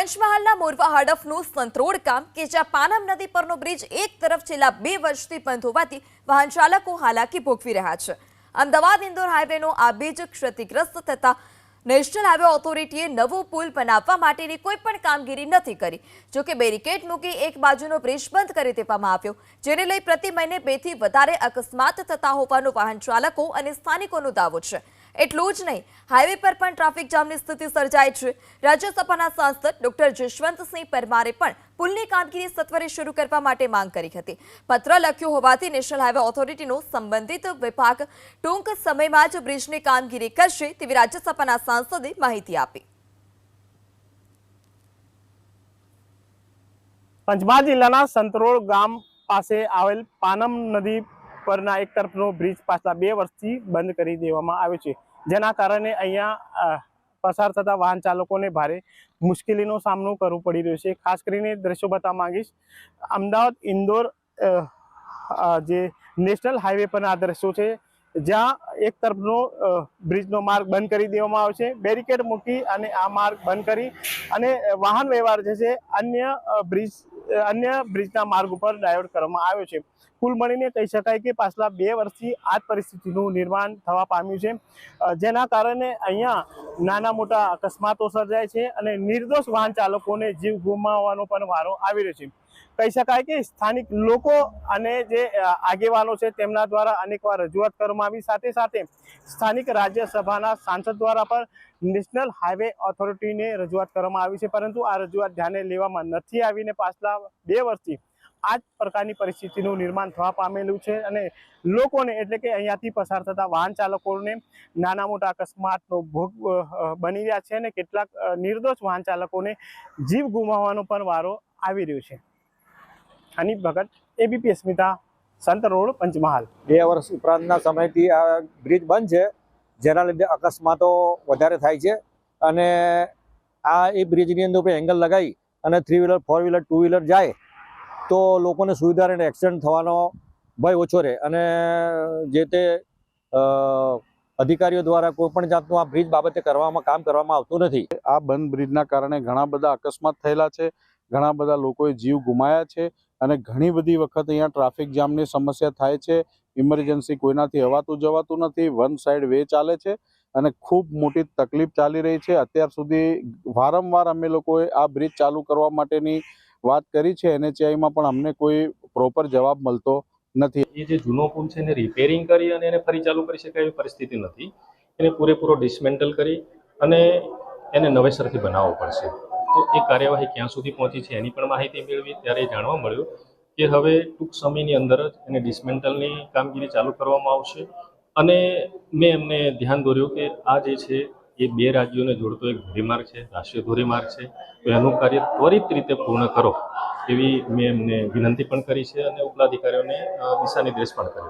પંચમહાલના મોરવા હડફનું સંતરોડ કામ કે જ્યાં પાનમ નદી પરનો બ્રિજ એક તરફ છેલ્લા બે વર્ષથી બંધ હોવાથી વાહન ચાલકો હાલાકી ભોગવી રહ્યા છે. અમદાવાદ ઇન્દોર હાઈવેનો આ બ્રિજ ક્ષતિગ્રસ્ત થતા નેશનલ હાઈવે ઓથોરિટીએ નવો પુલ બનાવવા માટેની કોઈ પણ કામગીરી નથી કરી. જોકે બેરિકેડ મૂકી એક બાજુનો બ્રિજ બંધ કરી દેવામાં આવ્યો, જેને લઈ પ્રતિ મહિને બેથી વધારે અકસ્માત થતા હોવાનો વાહન ચાલકો અને સ્થાનિકોનો દાવો છે. એટલું જ નહીં હાઈવે પર પણ ટ્રાફિક જામની સ્થિતિ સર્જાય છે. રાજ્યસભાના સાંસદ ડોક્ટર જશવંતસિંહ પરમારે પણ પુલની કામગીરી સત્વરે શરૂ કરવા માટે માંગ કરી હતી. પત્ર લખ્યો હોવાથી નેશનલ હાઈવે ઓથોરિટીનો સંબંધિત વિભાગ ટૂંક સમયમાં જ બ્રિજની કામગીરી કરશે તેવી રાજ્યસભાના સાંસદે માહિતી આપી. પંચમહાલ જિલ્લાના સંતરોળ ગામ પાસે આવેલ પાનમ નદી પરના એક તરફનો બ્રિજ પાછલા બે વર્ષથી બંધ કરી દેવામાં આવ્યો છે. જેના કારણે અહીંયા પસાર થતા વાહન ચાલકોને ભારે મુશ્કેલીનો સામનો કરવો પડી રહ્યો છે. ખાસ કરીને દ્રશ્યો બતાવવા માંગીશ. અમદાવાદ ઇન્દોર જે નેશનલ હાઈવે પરના દ્રશ્યો છે, જ્યાં એક તરફનો બ્રિજનો માર્ગ બંધ કરી દેવામાં આવ્યો છે. બેરિકેડ મૂકી અને આ માર્ગ બંધ કરી અને વાહન વ્યવહાર જે છે, અન્ય બ્રિજ અન્ય બ્રિજના માર્ગ ઉપર ડાયવર્ટ કરવામાં આવ્યો છે. કુલ મળીને કહી શકાય કે પાછલા બે વર્ષથી આ પરિસ્થિતિનું નિર્માણ થવા પામ્યું છે. જેના કારણે અહીંયા નાના મોટા અકસ્માતો સર્જાય છે અને નિર્દોષ વાહન ચાલકોને જીવ ગુમાવવાનો પણ વારો આવી રહ્યો છે. કહી શકાય કે સ્થાનિક લોકો અને જે આગેવાનો છે તેમના દ્વારા અનેકવાર રજૂઆત કરવામાં આવી. સાથે સાથે સ્થાનિક રાજ્યસભાના સાંસદ દ્વારા પણ નેશનલ હાઈવે ઓથોરિટીને રજૂઆત કરવામાં આવી છે. પરંતુ આ રજૂઆત ધ્યાને લેવામાં નથી આવીને પાછલા બે વર્ષથી આ જ પ્રકારની પરિસ્થિતિનું નિર્માણ થવા પામેલું છે અને લોકોને એટલે કે અહીંયાથી પસાર થતા વાહન ચાલકોને નાના મોટા અકસ્માતનો ભોગ બની રહ્યા છે અને કેટલાક નિર્દોષ વાહન ચાલકોને જીવ ગુમાવવાનો પણ વારો આવી રહ્યો છે. હનીફ ભગત એબીપી અસ્મિતા સંત રોડ પંચમહાલ. બે વર્ષ ઉપરાંતના સમયથી આ બ્રિજ બંધ છે જેના લીધે અકસ્માતો વધારે થાય છે અને આ એ બ્રિજની અંદર ઉપર એંગલ લગાવી અને three wheeler four wheeler two wheeler જાય તો લોકોને સુવિધા રહે એક્સિડન્ટ થવાનો ભય ઓછો રહે. અને જે તે અધિકારીઓ દ્વારા કોઈ પણ જાતનું આ બ્રિજ બાબતે કરવામાં કામ કરવામાં આવતું નથી. આ બંધ બ્રિજના કારણે ઘણા બધા અકસ્માત થયેલા છે. ઘણા બધા લોકોએ જીવ ગુમાયા છે અને ઘણી બધી વખત અહીંયા ટ્રાફિક જામની સમસ્યા થાય છે. ઇમરજન્સી કોઈનાથી હવાતું જવાતું નથી. વન સાઈડ વે ચાલે છે અને ખૂબ મોટી તકલીફ ચાલી રહી છે. અત્યાર સુધી વારંવાર અમે લોકોએ આ બ્રિજ ચાલુ કરવા માટેની વાત કરી છે. એનએચઆઈમાં પણ અમને કોઈ પ્રોપર જવાબ મળતો નથી. એ જે જૂનો પુલ છે એને રિપેરિંગ કરી અને એને ફરી ચાલુ કરી શકાય એવી પરિસ્થિતિ નથી. એને પૂરેપૂરો ડિસમેન્ટલ કરી અને એને નવેસરથી બનાવવો પડશે. તો એ કાર્યવાહી ક્યાં સુધી પહોંચી છે એની પણ માહિતી મેળવી, ત્યારે જાણવા મળ્યું કે હવે ટૂંક સમયની અંદર જ એને ડિસમેન્ટલની કામગીરી ચાલુ કરવામાં આવશે. અને મેં એમને ધ્યાન દોર્યું કે આ જે છે, એ બે રાજ્યોને જોડતો એક ધોરીમાર્ગ છે, રાષ્ટ્રીય ધોરીમાર્ગ છે. તો એનું કાર્ય ત્વરિત રીતે પૂર્ણ કરો એવી મેં એમને વિનંતી પણ કરી છે અને ઉપલા અધિકારીઓને દિશા પણ કર્યો